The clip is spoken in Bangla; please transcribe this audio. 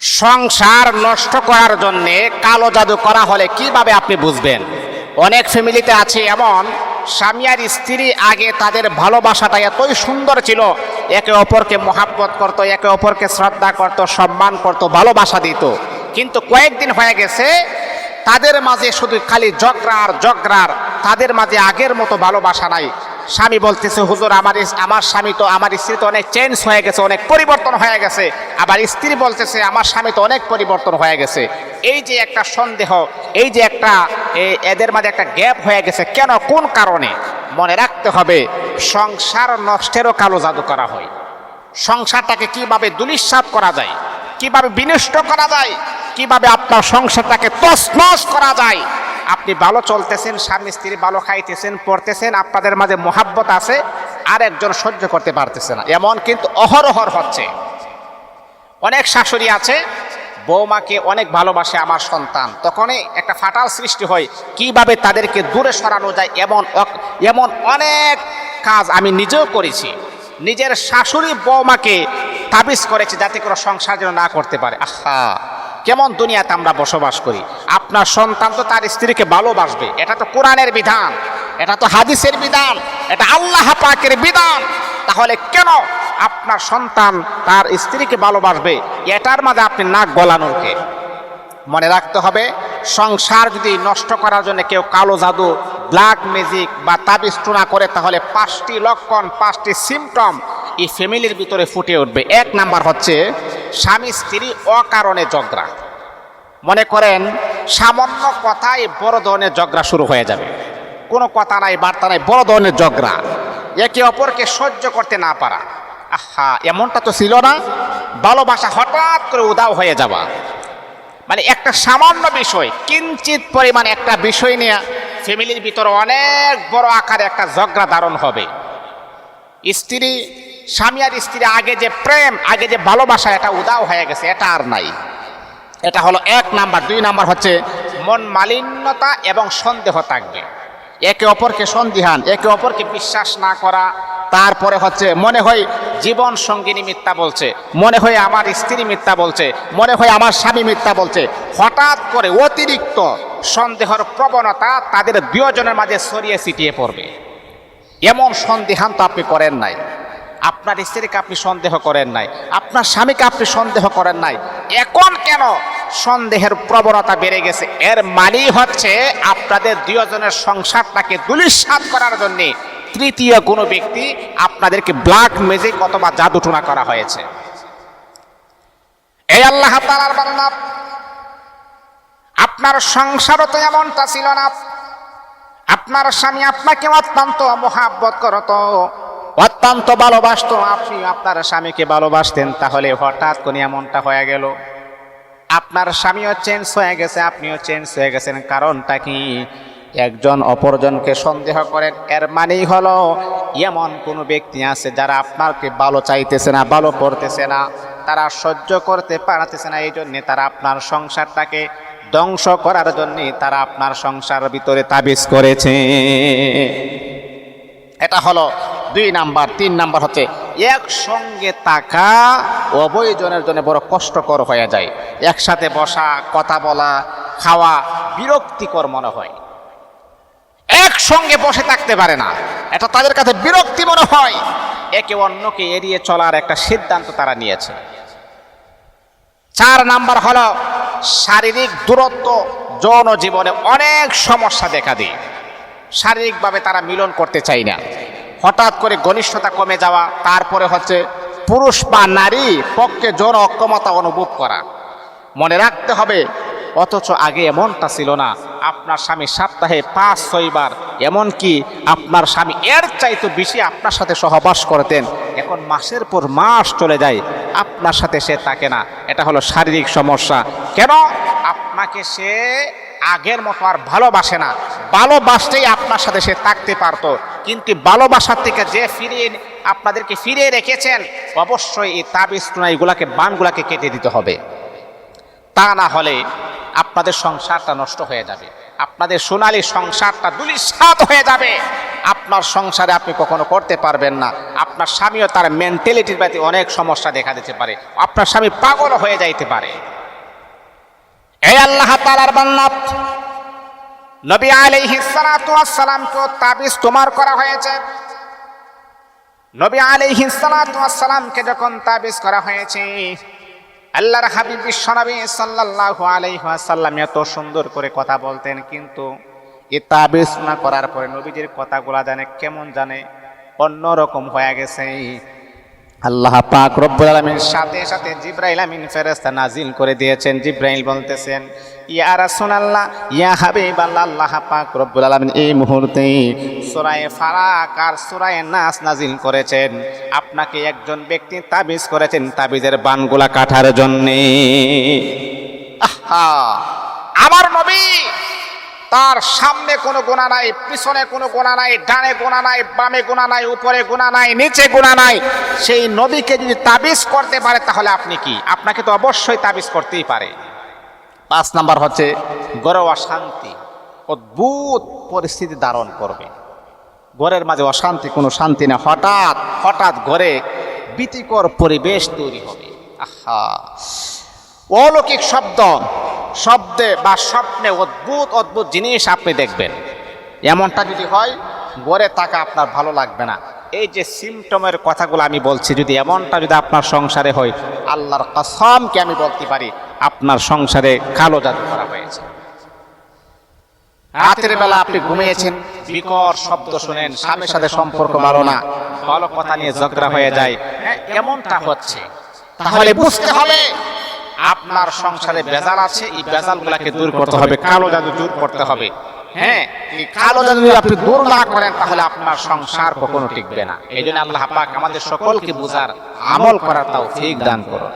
সংসার নষ্ট করার জন্য কালো জাদু করা হলে কীভাবে আপনি বুঝবেন? অনেক ফ্যামিলিতে আছে এমন, স্বামী আর স্ত্রী আগে তাদের ভালোবাসাটা এতই সুন্দর ছিল, একে অপরকে মহাব্বত করত, একে অপরকে শ্রদ্ধা করত, সম্মান করত, ভালোবাসা দিত। কিন্তু কয়েকদিন হয়ে গেছে, তাদের মাঝে শুধু খালি জগরার জগরার তাদের মাঝে আগের মতো ভালোবাসা নাই। স্বামী বলতেছে, হুজুর, আমার আমার স্বামী তো, আমার স্ত্রী তো অনেক চেঞ্জ হয়ে গেছে, অনেক পরিবর্তন হয়ে গেছে। আবার স্ত্রী বলতেছে, আমার স্বামী তো অনেক পরিবর্তন হয়ে গেছে। এই যে একটা সন্দেহ, এই যে একটা এদের মাঝে একটা গ্যাপ হয়ে গেছে, কেন, কোন কারণে? মনে রাখতে হবে, সংসার নষ্টেরও কালো জাদু করা হয়। সংসারটাকে কীভাবে দুলিশ্বাত করা যায়, কীভাবে বিনষ্ট করা যায়, কীভাবে আপনার সংসারটাকে তছনছ করা যায় আপনি ভালো চলতেছেন, স্বামী স্ত্রী ভালো খাইতেছেন, পড়তেছেন, আপনাদের মাঝে মোহাব্বত আছে আর একজন সহ্য করতে পারতেছে না। এমন কিন্তু অহরহর হচ্ছে। অনেক শাশুড়ি আছে, বৌমাকে অনেক ভালোবাসে আমার সন্তান। তখনই একটা ফাটাল সৃষ্টি হয়, কীভাবে তাদেরকে দূরে সরানো যায়, এমন এমন অনেক কাজ আমি নিজেও করেছি। নিজের শাশুড়ি বৌমাকে তাবিজ করেছি যাতে করে সংসার যেন না করতে পারে। আহা! কেমন দুনিয়াতে আমরা বসবাস করি, আপনার সন্তান তো তার স্ত্রীকে ভালোবাসবে। এটা তো কোরআনের বিধান, এটা তো হাদিসের বিধান, এটা আল্লাহ পাকের বিধান। তাহলে কেন আপনার সন্তান তার স্ত্রীকে ভালোবাসবে? এটার মাঝে আপনি নাক গলানোকে মনে রাখতে হবে, সংসার যদি নষ্ট করার জন্য কেউ কালো জাদু ব্ল্যাক ম্যাজিক বা তাবিজ টুনা করে, তাহলে পাঁচটি লক্ষণ, পাঁচটি সিমটম এই ফ্যামিলির ভিতরে ফুটে উঠবে। এক নাম্বার হচ্ছে স্বামী স্ত্রী অকারণে ঝগড়া। মনে করেন, সামান্য কথায় বড় ধরনের ঝগড়া শুরু হয়ে যাবে। কোনো কথা নাই, বার্তা নাই, বড় ধরনের ঝগড়া। একে অপরকে সহ্য করতে না পারা। আহা, এমনটা তো ছিল না। ভালোবাসা হঠাৎ করে উদাও হয়ে যাওয়া। মানে একটা সামান্য বিষয়, কিঞ্চিত পরিমাণ একটা বিষয় নিয়ে ফ্যামিলির ভিতরে অনেক বড় আকারে একটা ঝগড়া ধারণ হবে। স্ত্রী স্বামী আর স্ত্রী আগে যে প্রেম, আগে যে ভালোবাসা, এটা উদাও হয়ে গেছে, এটা আর নাই। এটা হলো এক নাম্বার। দুই নাম্বার হচ্ছে মন মালিন্যতা এবং সন্দেহ থাকবে। একে অপরকে সন্দিহান, একে অপরকে বিশ্বাস না করা। তারপরে হচ্ছে মনে হয় জীবন সঙ্গিনী মিথ্যা বলছে, মনে হয় আমার স্ত্রী মিথ্যা বলছে, মনে হয় আমার স্বামী মিথ্যা বলছে। হঠাৎ করে অতিরিক্ত সন্দেহর প্রবণতা তাদের দুজনের মাঝে ছড়িয়ে ছিটিয়ে পড়বে। এমন সন্দেহান তো আপনি করেন নাই। আপনার স্ত্রীকে আপনি সন্দেহ করেন নাই, আপনার স্বামীকে আপনি সন্দেহ করেন নাই। এখন কেন সন্দেহের প্রবণতা বেড়ে গেছে? এর মানেই হচ্ছে আপনাদের দুজনের সংসারটাকে দুলিশ্বাত করার জন্যে তৃতীয় কোনো ব্যক্তি আপনাদেরকে ব্ল্যাক ম্যাজিক অথবা জাদুটুনা করা হয়েছে। এই আল্লাহ তালার বান্দা, আপনার সংসারও তো এমনটা ছিল না। আপনার স্বামী আপনাকে অত্যন্ত মহাব্বত করত। অত্যন্ত ভালোবাসত। আপনি আপনার স্বামীকে ভালোবাসতেন, তাহলে হঠাৎ করে এমনটা হয়ে গেল। আপনার স্বামীও চেঞ্জ হয়ে গেছে, আপনিও চেঞ্জ হয়ে গেছেন। কারণটা কি? একজন অপরজনকে সন্দেহ করেন, এর মানেই হলো এমন কোনো ব্যক্তি আছে যারা আপনাকে ভালো চাইতেছে না, ভালো করতেছে না, তারা সহ্য করতে পারতেছে না। এই জন্যে তারা আপনার সংসারটাকে ধ্বংস করার জন্যে তারা আপনার সংসার ভিতরে তাবিজ করেছে। এটা হলো দুই নাম্বার, তিন নাম্বার হচ্ছে একসঙ্গে থাকা অবৈজনের জন্য বড় কষ্টকর হয়ে যায়। একসাথে বসা, কথা বলা, খাওয়া বিরক্তিকর মনে হয়। একসঙ্গে বসে থাকতে পারে না। এটা তাদের কাছে বিরক্তি মনে হয়। একে অন্যকে এড়িয়ে চলার একটা সিদ্ধান্ত তারা নিয়েছে। চার নাম্বার হলো শারীরিক দূরত্ব যৌন জীবনে অনেক সমস্যা দেখা দেয়। শারীরিকভাবে তারা মিলন করতে চায় না। হঠাৎ করে ঘনিষ্ঠতা কমে যাওয়া, তারপরে হচ্ছে পুরুষ বা নারী পক্ষে যৌন অক্ষমতা অনুভব করা। মনে রাখতে হবে, অথচ আগে এমনটা ছিল না, আপনার স্বামী সপ্তাহে পাঁচ ছয়বার এমনকি আপনার স্বামী এর চাইতে বেশি আপনার সাথে সহবাস করতেন। এখন মাসের পর মাস চলে যায়, আপনার সাথে সে থাকে না। এটা হলো শারীরিক সমস্যা। কেন? আপনাকে সে আগের মতো আর ভালোবাসে না। ভালোবাসতেই আপনার সাথে সে থাকতে পারতো। কিন্তু ভালোবাসার থেকে যে ফিরিয়ে আপনাদেরকে ফিরিয়ে রেখেছেন, অবশ্যই এই তাবিজ এগুলাকে বানগুলাকে কেটে দিতে হবে। তা না হলে আপনাদের সংসারটা নষ্ট হয়ে যাবে। আপনাদের সোনালি সংসারটা দুলিশাত হয়ে যাবে। আপনার সংসারে আপনি কখনো করতে পারবেন না। আপনার স্বামীও তার মেন্টালিটির প্রতি অনেক সমস্যা দেখা দিতে পারে। আপনার স্বামী পাগল হয়ে যাইতে পারে। এই আল্লাহ তালার বান্নাত নবী আলাইহিস সালাতু ওয়াস সালামকে তাবিজ তোমার করা হয়েছে। নবী আলাইহিস সালাতু যখন তাবিজ করা হয়েছে, আল্লাহর হাবিব বিশ্বনবী সাল্লাল্লাহু আলাইহি ওয়াসাল্লাম এত সুন্দর করে কথা বলতেন, কিন্তু এ তাবিজ না করার পরে নবীজির কথাগুলা জানে কেমন জানে অন্যরকম হয়ে গেছে। আল্লাহ পাক রব্বুল আলামিন সাথে সাথে জিব্রাইল আমিন ফেরেশতা নাজিল করে দিয়েছেন। জিব্রাইল বলতেছেন, ইয়া রাসূলুল্লাহ, ইয়া হাবিবাল্লাহ, আল্লাহ পাক রব্বুল আলামিন এই মুহূর্তে সূরা ফালাক আর সূরা নাস নাজিল করেছেন। আপনাকে একজন ব্যক্তি তাবিজ করেছেন তাবিজের বানগুলা কাটার জন্য। আহা! আমার নবী তার সামনে কোনো গোনা নাই, পিছনে কোনো গোনা নাই, ডানে গোনা নাই, বামে গোনা নাই, উপরে গোনা নাই, নিচে গোনা নাই। সেই নবীকে যদি তাবিজ করতে পারে, তাহলে আপনি কি? আপনাকে তো অবশ্যই তাবিজ করতেই পারে। পাঁচ নাম্বার হচ্ছে গড়ে অশান্তি, অদ্ভুত পরিস্থিতি ধারণ করবে। ঘরের মাঝে অশান্তি, কোনো শান্তি না। হঠাৎ হঠাৎ ঘরে ভীতিকর পরিবেশ তৈরি হবে। আহা! অলৌকিক শব্দ শব্দে বা স্বপ্নে অদ্ভুত অদ্ভুত জিনিস আপনি দেখবেন। এমনটা যদি হয় গড়ে থাকা আপনার ভালো লাগবে না। এই যে সিমটমের কথাগুলো আমি বলছি যদি এমনটা যদি আপনার সংসারে হয় আল্লাহর কসমকে আমি বলতে পারি আপনার সংসারে কালো জাদু করা হয়েছে। রাতের বেলা আপনি ঘুমিয়েছেন বিকট শব্দ শুনেন স্বামীর সাথে সম্পর্ক ভালো না ভালো কথা নিয়ে ঝগড়া হয়ে যায়। হ্যাঁ, এমনটা হচ্ছে। তাহলে বুঝতে হবে আপনার সংসারে বেজাল আছে, এই বেজালগুলোকে দূর করতে হবে, কালো জাদু দূর করতে হবে। হ্যাঁ এই কালো জাদু যদি আপনি দূর না করেন, তাহলে আপনার সংসার কখনো টিকবে না। এই জন্য আল্লাহ পাক আমাদের সকলকে বোঝার আমল করার তাও ঠিক দান করুন।